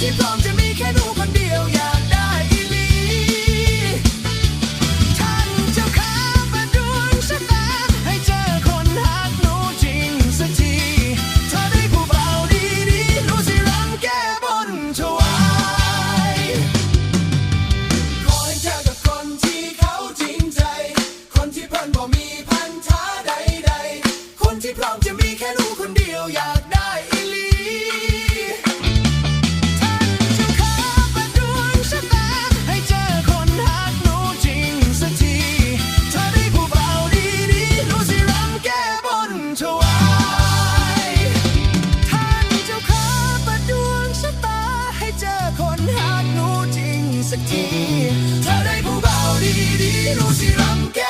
Andy Bro. ทีเธอได้ผู้เบาดีดีดูสิรำแก